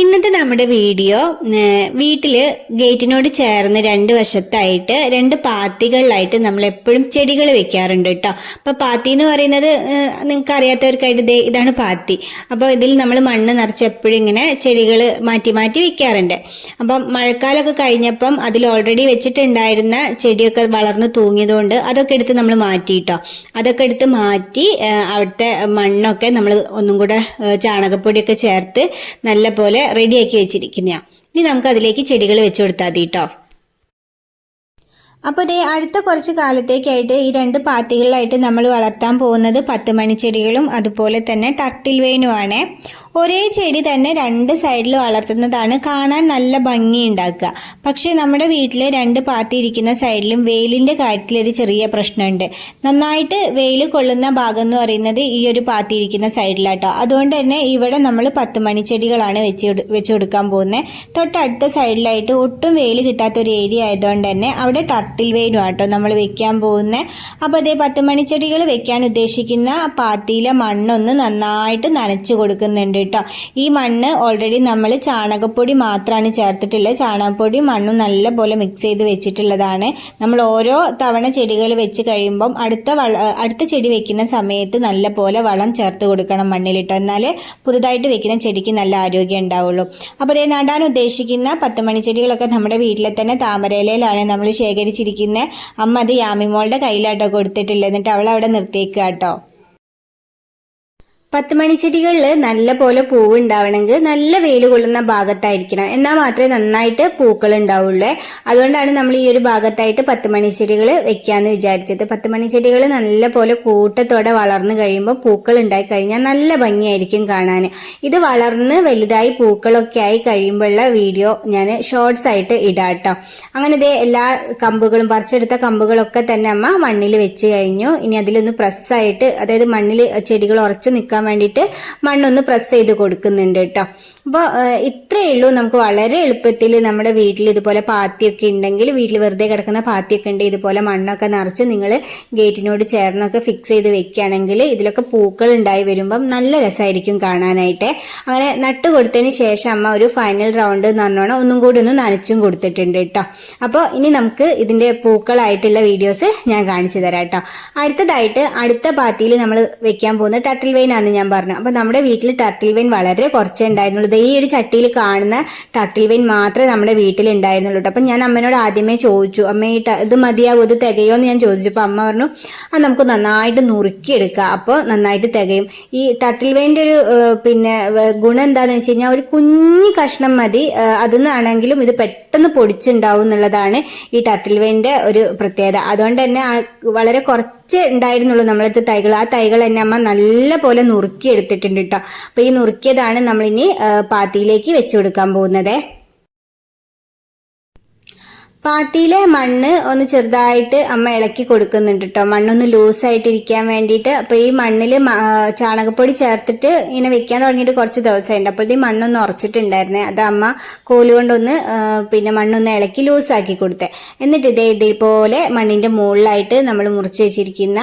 ഇന്നത്തെ നമ്മുടെ വീഡിയോ വീട്ടിൽ ഗേറ്റിനോട് ചേർന്ന് രണ്ട് വശത്തായിട്ട് രണ്ട് പാത്തികളിലായിട്ട് നമ്മൾ എപ്പോഴും ചെടികൾ വെക്കാറുണ്ട് കേട്ടോ. അപ്പോൾ പാത്തി എന്ന് പറയുന്നത് നിങ്ങൾക്ക് അറിയാത്തവർക്കായിട്ട് ഇതാണ് പാത്തി. അപ്പോൾ ഇതിൽ നമ്മൾ മണ്ണ് നിറച്ച് എപ്പോഴും ഇങ്ങനെ ചെടികൾ മാറ്റി മാറ്റി വെക്കാറുണ്ട്. അപ്പം മഴക്കാലമൊക്കെ കഴിഞ്ഞപ്പം അതിൽ ഓൾറെഡി വെച്ചിട്ടുണ്ടായിരുന്ന ചെടിയൊക്കെ വളർന്ന് തൂങ്ങിയതുകൊണ്ട് അതൊക്കെ എടുത്ത് നമ്മൾ മാറ്റി കേട്ടോ. അതൊക്കെ എടുത്ത് മാറ്റി അവിടുത്തെ മണ്ണൊക്കെ നമ്മൾ ഒന്നും കൂടെ ചാണകപ്പൊടിയൊക്കെ ചേർത്ത് നല്ല പോലെ റെഡിയാക്കി വെച്ചിരിക്കുന്നതാണ് ഇനി നമുക്ക് അതിലേക്ക് ചെടികൾ വെച്ചു കൊടുത്താൽ മതി കേട്ടോ അപ്പോൾ ദേ അടുത്ത കുറച്ച് കാലത്തേക്കായിട്ട് ഈ രണ്ട് പാത്തികളിലായിട്ട് നമ്മൾ വളർത്താൻ പോകുന്നത് പത്ത് മണിച്ചെടികളും അതുപോലെ തന്നെ ടർട്ടിൽ വെയിനുമാണ് ഒരേ ചെടി തന്നെ രണ്ട് സൈഡിൽ വളർത്തുന്നതാണ് കാണാൻ നല്ല ഭംഗി ഉണ്ടാക്കുക പക്ഷേ നമ്മുടെ വീട്ടിൽ രണ്ട് പാത്തിയിരിക്കുന്ന സൈഡിലും വെയിലിന്റെ കാര്യത്തിലൊരു ചെറിയ പ്രശ്നമുണ്ട്. നന്നായിട്ട് വെയിൽ കൊള്ളുന്ന ഭാഗം എന്ന് പറയുന്നത് ഈ ഒരു പാത്തിയിരിക്കുന്ന സൈഡിലാട്ടോ. അതുകൊണ്ട് തന്നെ ഇവിടെ നമ്മൾ പത്ത് മണിച്ചെടികളാണ് വെച്ച് വെച്ച് കൊടുക്കാൻ പോകുന്നത് തൊട്ടടുത്ത സൈഡിലായിട്ട് ഒട്ടും വെയിൽ കിട്ടാത്ത ഒരു ഏരിയ ആയതുകൊണ്ട് തന്നെ അവിടെ ടർട്ടിൽ വെയിലും ആട്ടോ നമ്മൾ വെക്കാൻ പോകുന്നത് അപ്പോൾ അതേ പത്ത് മണിച്ചെടികൾ വെക്കാൻ ഉദ്ദേശിക്കുന്ന പാത്തിയിലെ മണ്ണൊന്ന് നന്നായിട്ട് നനച്ച് കൊടുക്കുന്നുണ്ട് കേട്ടോ. ഈ മണ്ണ് ഓൾറെഡി നമ്മൾ ചാണകപ്പൊടി മാത്രമാണ് ചേർത്തിട്ടുള്ളത്. ചാണകപ്പൊടി മണ്ണും നല്ലപോലെ മിക്സ് ചെയ്ത് വെച്ചിട്ടുള്ളതാണ്. നമ്മൾ ഓരോ തവണ ചെടികൾ വെച്ച് കഴിയുമ്പം അടുത്ത അടുത്ത ചെടി വെക്കുന്ന സമയത്ത് നല്ലപോലെ വളം ചേർത്ത് കൊടുക്കണം മണ്ണിലിട്ടോ എന്നാലേ പുതുതായിട്ട് വെക്കുന്ന ചെടിക്ക് നല്ല ആരോഗ്യം ഉണ്ടാവുള്ളൂ. അപ്പോൾ അതേ നടാൻ ഉദ്ദേശിക്കുന്ന പത്ത് മണി ചെടികളൊക്കെ നമ്മുടെ വീട്ടിലെ തന്നെ താമരയിലയിലാണ് നമ്മൾ ശേഖരിച്ചിരിക്കുന്നത് അമ്മ അത് യാമിമോളുടെ കയ്യിലാട്ടോ കൊടുത്തിട്ടുള്ളത്. എന്നിട്ട് അവൾ അവിടെ നിർത്തിയേക്കുക കേട്ടോ പത്ത് മണിച്ചെടികളിൽ നല്ല പോലെ പൂവ് ഉണ്ടാവണമെങ്കിൽ നല്ല വെയിൽ കൊള്ളുന്ന ഭാഗത്തായിരിക്കണം. എന്നാൽ മാത്രമേ നന്നായിട്ട് പൂക്കൾ ഉണ്ടാവുള്ളൂ അതുകൊണ്ടാണ് നമ്മൾ ഈ ഒരു ഭാഗത്തായിട്ട് പത്ത് മണിച്ചെടികൾ വെക്കാന്ന് വിചാരിച്ചത്. പത്ത് മണിച്ചെടികൾ നല്ല പോലെ കൂട്ടത്തോടെ വളർന്നു കഴിയുമ്പോൾ പൂക്കൾ ഉണ്ടായി കഴിഞ്ഞാൽ നല്ല ഭംഗിയായിരിക്കും കാണാൻ. ഇത് വളർന്ന് വലുതായി പൂക്കളൊക്കെ ആയി കഴിയുമ്പോഴുള്ള വീഡിയോ ഞാൻ ഷോർട്സ് ആയിട്ട് ഇടാട്ടോ. അങ്ങനെ ഇതേ എല്ലാ കമ്പുകളും പറിച്ചെടുത്ത കമ്പുകളൊക്കെ തന്നെ അമ്മ മണ്ണിൽ വെച്ച് കഴിഞ്ഞു. ഇനി അതിലൊന്ന് പ്രസ്സായിട്ട് അതായത് മണ്ണിൽ ചെടികൾ ഉറച്ചു നിൽക്കാൻ വേണ്ടിയിട്ട് മണ്ണൊന്ന് പ്രസ് ചെയ്ത് കൊടുക്കുന്നുണ്ട് കേട്ടോ അപ്പോൾ ഇത്രയേ ഉള്ളൂ. നമുക്ക് വളരെ എളുപ്പത്തിൽ നമ്മുടെ വീട്ടിൽ ഇതുപോലെ പാത്തിയൊക്കെ ഉണ്ടെങ്കിൽ വീട്ടിൽ വെറുതെ കിടക്കുന്ന പാത്തിയൊക്കെ ഉണ്ട് ഇതുപോലെ മണ്ണൊക്കെ നിറച്ച് നിങ്ങൾ ഗേറ്റിനോട് ചേർന്നൊക്കെ ഫിക്സ് ചെയ്ത് വെക്കുകയാണെങ്കിൽ ഇതിലൊക്കെ പൂക്കൾ ഉണ്ടായി വരുമ്പം നല്ല രസമായിരിക്കും കാണാനായിട്ട്. അങ്ങനെ നട്ട് കൊടുത്തതിന് ശേഷം അമ്മ ഒരു ഫൈനൽ റൗണ്ട് എന്ന് പറഞ്ഞോണം. ഒന്നും കൂടി ഒന്ന് നനച്ചും കൊടുത്തിട്ടുണ്ട് കേട്ടോ അപ്പോൾ ഇനി നമുക്ക് ഇതിന്റെ പൂക്കളായിട്ടുള്ള വീഡിയോസ് ഞാൻ കാണിച്ചു തരാം കേട്ടോ അടുത്തതായിട്ട് അടുത്ത പാത്തിയിൽ നമ്മൾ വെക്കാൻ പോകുന്ന ടട്ടിൽ വെയിനാണ് ഞാൻ പറഞ്ഞു. അപ്പോൾ നമ്മുടെ വീട്ടിൽ ടർട്ടിൽ വെയിൻ വളരെ കുറച്ചേ ഉണ്ടായിരുന്നുള്ളൂ. ഈ ഒരു ചട്ടിയിൽ കാണുന്ന ടർട്ടിൽ വെയിൻ മാത്രമേ നമ്മുടെ വീട്ടിൽ ഉണ്ടായിരുന്നുള്ളൂ അപ്പൊ അപ്പം ഞാൻ അമ്മനോട് ആദ്യമേ ചോദിച്ചു അമ്മ ഈ ഇത് മതിയാവും? ഇത് തികയോ? എന്ന് ഞാൻ ചോദിച്ചു. അപ്പോൾ അമ്മ പറഞ്ഞു അത് നമുക്ക് നന്നായിട്ട് നുറുക്കിയെടുക്കാം. അപ്പോൾ നന്നായിട്ട് തികയും. ഈ ടർട്ടിൽ വെയിന്റെ ഒരു പിന്നെ ഗുണം എന്താണെന്ന് വെച്ച് കഴിഞ്ഞാൽ ഒരു കുഞ്ഞു കഷ്ണം മതി. അതെന്നാണെങ്കിലും ഇത് പെട്ടെന്ന് പൊടിച്ചുണ്ടാവും എന്നുള്ളതാണ് ഈ ടർട്ടിൽ വെയിന്റെ ഒരു പ്രത്യേകത. അതുകൊണ്ട് തന്നെ വളരെ കുറച്ച് ഉണ്ടായിരുന്നുള്ളൂ നമ്മളടുത്ത് തൈകൾ ആ തൈകൾ തന്നെ അമ്മ നല്ല പോലെ നുറുക്കി എടുത്തിട്ടുണ്ട് കേട്ടോ അപ്പോൾ ഈ നുറുക്കിയതാണ് നമ്മളിനി പാത്തിയിലേക്ക് വെച്ചു കൊടുക്കാൻ പോകുന്നത്. പാത്തിയിലെ മണ്ണ് ഒന്ന് ചെറുതായിട്ട് അമ്മ ഇളക്കി കൊടുക്കുന്നുണ്ട് കേട്ടോ മണ്ണൊന്ന് ലൂസായിട്ടിരിക്കാൻ വേണ്ടിയിട്ട്. അപ്പോൾ ഈ മണ്ണിൽ ചാണകപ്പൊടി ചേർത്തിട്ട് ഇങ്ങനെ വെക്കാൻ തുടങ്ങിയിട്ട് കുറച്ച് ദിവസമുണ്ട് ഈ മണ്ണൊന്ന് ഉറച്ചിട്ടുണ്ടായിരുന്നേ. അത് അമ്മ കോൽ കൊണ്ടൊന്ന് പിന്നെ മണ്ണൊന്ന് ഇളക്കി ലൂസാക്കി കൊടുത്തേ. എന്നിട്ട് ഇതേ ഇതേപോലെ മണ്ണിന്റെ മുകളിലായിട്ട് നമ്മൾ മുറിച്ച് വെച്ചിരിക്കുന്ന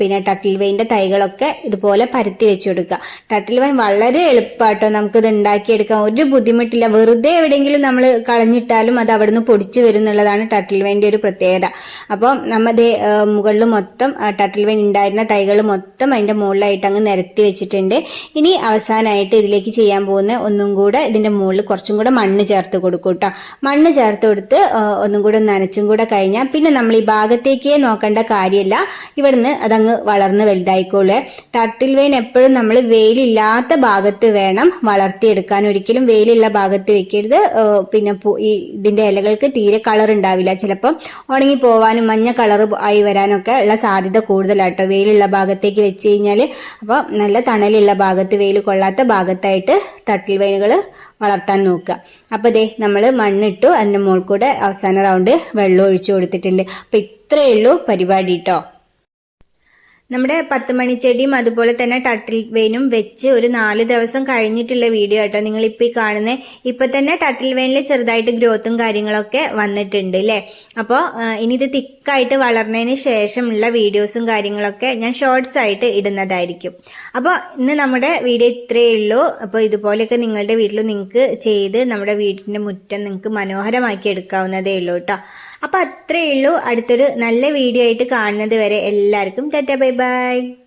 പിന്നെ ടട്ടിൽ വെയിന്റെ തൈകളൊക്കെ ഇതുപോലെ പരത്തി വെച്ച് കൊടുക്കുക. ടട്ടിൽ വൈൻ വളരെ എളുപ്പമാട്ടോ നമുക്കിത് ഉണ്ടാക്കിയെടുക്കാൻ. ഒരു ബുദ്ധിമുട്ടില്ല. വെറുതെ എവിടെയെങ്കിലും നമ്മൾ കളഞ്ഞിട്ടാലും അത് അവിടുന്ന് പൊടിച്ച് വരും എന്നുള്ളതാണ് ടട്ടിൽ വെയിന്റെ ഒരു പ്രത്യേകത. അപ്പോൾ നമ്മുടെ മുകളിൽ മൊത്തം ടർട്ടിൽ വൈൻ ഉണ്ടായിരുന്ന തൈകൾ മൊത്തം അതിന്റെ മുകളിലായിട്ട് അങ്ങ് നിരത്തി വെച്ചിട്ടുണ്ട്. ഇനി അവസാനമായിട്ട് ഇതിലേക്ക് ചെയ്യാൻ പോകുന്ന ഒന്നും കൂടെ ഇതിന്റെ മുകളിൽ കുറച്ചും കൂടെ മണ്ണ് ചേർത്ത് കൊടുക്കും കേട്ടോ മണ്ണ് ചേർത്ത് കൊടുത്ത് ഒന്നും കൂടെ നനച്ചും കൂടെ കഴിഞ്ഞാൽ പിന്നെ നമ്മൾ ഈ ഭാഗത്തേക്കേ നോക്കേണ്ട കാര്യമില്ല ഇവിടുന്ന് അതങ്ങ് വളർന്ന് വലുതായിക്കോളൂ ടർട്ടിൽ വെയിൻ എപ്പോഴും നമ്മൾ വെയിലില്ലാത്ത ഭാഗത്ത് വേണം വളർത്തിയെടുക്കാൻ. ഒരിക്കലും വെയിലുള്ള ഭാഗത്ത് വെക്കരുത്. പിന്നെ ഈ ഇതിന്റെ ഇലകൾക്ക് തീരെ ഉണ്ടാവില്ല. ചിലപ്പം ഉണങ്ങി പോവാനും മഞ്ഞ കളർ ആയി വരാനൊക്കെ ഉള്ള സാധ്യത കൂടുതലാട്ടോ. വെയിലുള്ള ഭാഗത്തേക്ക് വെച്ച് കഴിഞ്ഞാൽ അപ്പോൾ നല്ല തണലുള്ള ഭാഗത്ത് വെയിൽ കൊള്ളാത്ത ഭാഗത്തായിട്ട് തട്ടിൽ വൈനുകൾ വളർത്താൻ നോക്കുക. അപ്പോൾ ദേ നമ്മൾ മണ്ണിട്ടു അതിന്റെ മുകളിൽ കൂടെ അവസാന റൗണ്ട് വെള്ളം ഒഴിച്ചു കൊടുത്തിട്ടുണ്ട്. അപ്പോൾ ഇത്രയേ ഉള്ളൂ പരിപാടി കേട്ടോ നമ്മുടെ പത്ത് മണിച്ചെടിയും അതുപോലെ തന്നെ ടട്ടിൽ വെയിനും വെച്ച് ഒരു നാല് ദിവസം കഴിഞ്ഞിട്ടുള്ള വീഡിയോ കേട്ടോ നിങ്ങൾ ഇപ്പോൾ ഈ കാണുന്നത് ഇപ്പം തന്നെ ടട്ടിൽ വെയിനിൽ ചെറുതായിട്ട് ഗ്രോത്തും കാര്യങ്ങളൊക്കെ വന്നിട്ടുണ്ട് അല്ലേ അപ്പോൾ ഇനി ഇത് തിക്കായിട്ട് വളർന്നതിന് ശേഷമുള്ള വീഡിയോസും കാര്യങ്ങളൊക്കെ ഞാൻ ഷോർട്സ് ആയിട്ട് ഇടുന്നതായിരിക്കും. അപ്പോൾ ഇന്ന് നമ്മുടെ വീഡിയോ ഇത്രയേ ഉള്ളൂ. അപ്പോൾ ഇതുപോലെയൊക്കെ നിങ്ങളുടെ വീട്ടിൽ നിങ്ങൾക്ക് ചെയ്ത് നമ്മുടെ വീടിന്റെ മുറ്റം നിങ്ങൾക്ക് മനോഹരമാക്കി എടുക്കാവുന്നതേ ഉള്ളൂ കേട്ടോ അപ്പോൾ അത്രയേ ഉള്ളൂ. അടുത്തൊരു നല്ല വീഡിയോ ആയിട്ട് കാണുന്നത് വരെ എല്ലാവർക്കും ടാറ്റ ബൈ ബൈ.